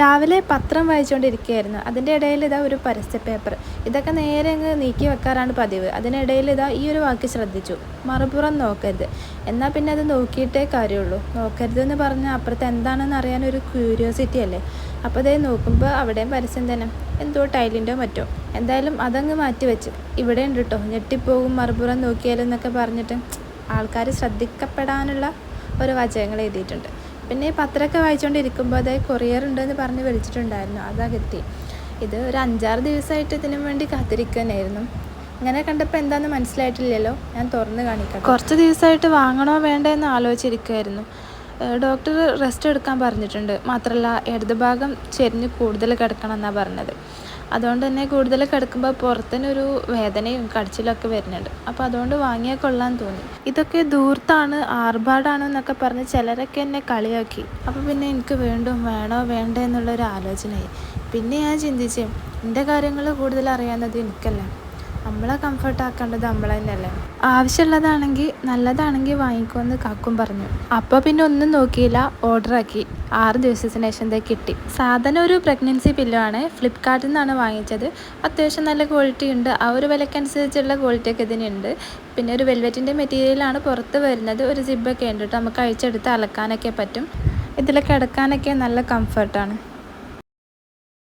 രാവിലെ പത്രം വായിച്ചുകൊണ്ടിരിക്കുകയായിരുന്നു. അതിന്റെ ഇടയിൽ ഇതാ ഒരു പരസ്യ പേപ്പർ ഇതൊക്കെ നേരെ അങ്ങ് നീക്കി വെക്കാറാണ് പതിവ്. അതിനിടയിൽ ഇതാ ഈ ഒരു വാക്ക് ശ്രദ്ധിച്ചു. മറുപുറം നോക്കരുത്. എന്നാൽ പിന്നെ അത് നോക്കിയിട്ടേ കാര്യമുള്ളൂ. നോക്കരുത് എന്ന് പറഞ്ഞാൽ അപ്പുറത്ത് എന്താണെന്ന് അറിയാൻ ഒരു ക്യൂരിയോസിറ്റി അല്ലേ? അപ്പോൾ അതേ നോക്കുമ്പോൾ അവിടെയും പരസ്യം തന്നെ. എന്തോ ടൈലിന്റെയോ മറ്റോ. എന്തായാലും അതങ്ങ് മാറ്റി വെച്ച് ഇവിടെ ഉണ്ട് കേട്ടോ ഞെട്ടിപ്പോകും മറുപുറം നോക്കിയാലും എന്നൊക്കെ പറഞ്ഞിട്ട് ആൾക്കാർ ശ്രദ്ധിക്കപ്പെടാനുള്ള ഒരു വാചകങ്ങൾ എഴുതിയിട്ടുണ്ട്. പിന്നെ പത്രമൊക്കെ വായിച്ചുകൊണ്ടിരിക്കുമ്പോൾ അതായത് കൊറിയർ ഉണ്ടെന്ന് പറഞ്ഞ് വിളിച്ചിട്ടുണ്ടായിരുന്നു. അതാ എത്തി ഇത് ഒരു അഞ്ചാറ് ദിവസമായിട്ട് ഇതിനു വേണ്ടി കാത്തിരിക്കാനായിരുന്നു ഇങ്ങനെ കണ്ടപ്പോൾ എന്താണെന്ന് മനസ്സിലായിട്ടില്ലല്ലോ. ഞാൻ തുറന്ന് കാണിക്കാം കുറച്ച് ദിവസമായിട്ട് വാങ്ങണോ വേണ്ടോ എന്ന് ആലോചിച്ചിരിക്കുമായിരുന്നു ഡോക്ടർ റെസ്റ്റ് എടുക്കാൻ പറഞ്ഞിട്ടുണ്ട്. മാത്രമല്ല ഇടത് ഭാഗം ചെരിഞ്ഞ് കൂടുതൽ കിടക്കണം എന്നാണ് പറഞ്ഞത്. അതുകൊണ്ട് തന്നെ കൂടുതൽ കിടക്കുമ്പോൾ പുറത്തുനിന്നൊരു വേദനയും കടിച്ചിലൊക്കെ വരുന്നുണ്ട്. അപ്പോൾ അതുകൊണ്ട് വാങ്ങിയാൽ കൊള്ളാൻ തോന്നി. ഇതൊക്കെ ദൂർത്താണ് ആർഭാടാണ് എന്നൊക്കെ പറഞ്ഞ് ചിലരൊക്കെ എന്നെ കളിയാക്കി. അപ്പോൾ പിന്നെ എനിക്ക് വീണ്ടും വേണോ വേണ്ടേ എന്നുള്ളൊരു ആലോചനയായി. പിന്നെ ഞാൻ ചിന്തിച്ചേ എന്റെ കാര്യങ്ങൾ കൂടുതൽ അറിയാവുന്നത് എനിക്കല്ല. നമ്മളെ കംഫർട്ട് ആക്കേണ്ടത് നമ്മൾ തന്നെയല്ലേ? ആവശ്യമുള്ളതാണെങ്കിൽ നല്ലതാണെങ്കിൽ വാങ്ങിക്കുമെന്ന് കാക്കും പറഞ്ഞു. അപ്പോൾ പിന്നെ ഒന്നും നോക്കിയില്ല ഓർഡറാക്കി ആറ് ദിവസത്തിന് ശേഷം ദേ കിട്ടി. സാധനം ഒരു പ്രഗ്നൻസി പില്ലോ ആണ്. ഫ്ലിപ്കാർട്ടിൽ നിന്നാണ് വാങ്ങിച്ചത്. അത്യാവശ്യം നല്ല ക്വാളിറ്റി ഉണ്ട്. ആ ഒരു വിലക്കനുസരിച്ചുള്ള ക്വാളിറ്റി ഒക്കെ ഇതിനുണ്ട് പിന്നെ ഒരു വെൽവെറ്റിന്റെ മെറ്റീരിയലാണ് പുറത്ത് വരുന്നത്. ഒരു സിബൊക്കെ ഉണ്ട് കേട്ടോ. നമുക്ക് അഴിച്ചെടുത്ത് അലക്കാനൊക്കെ പറ്റും. ഇതിൽ കിടക്കാനൊക്കെ നല്ല കംഫർട്ടാണ്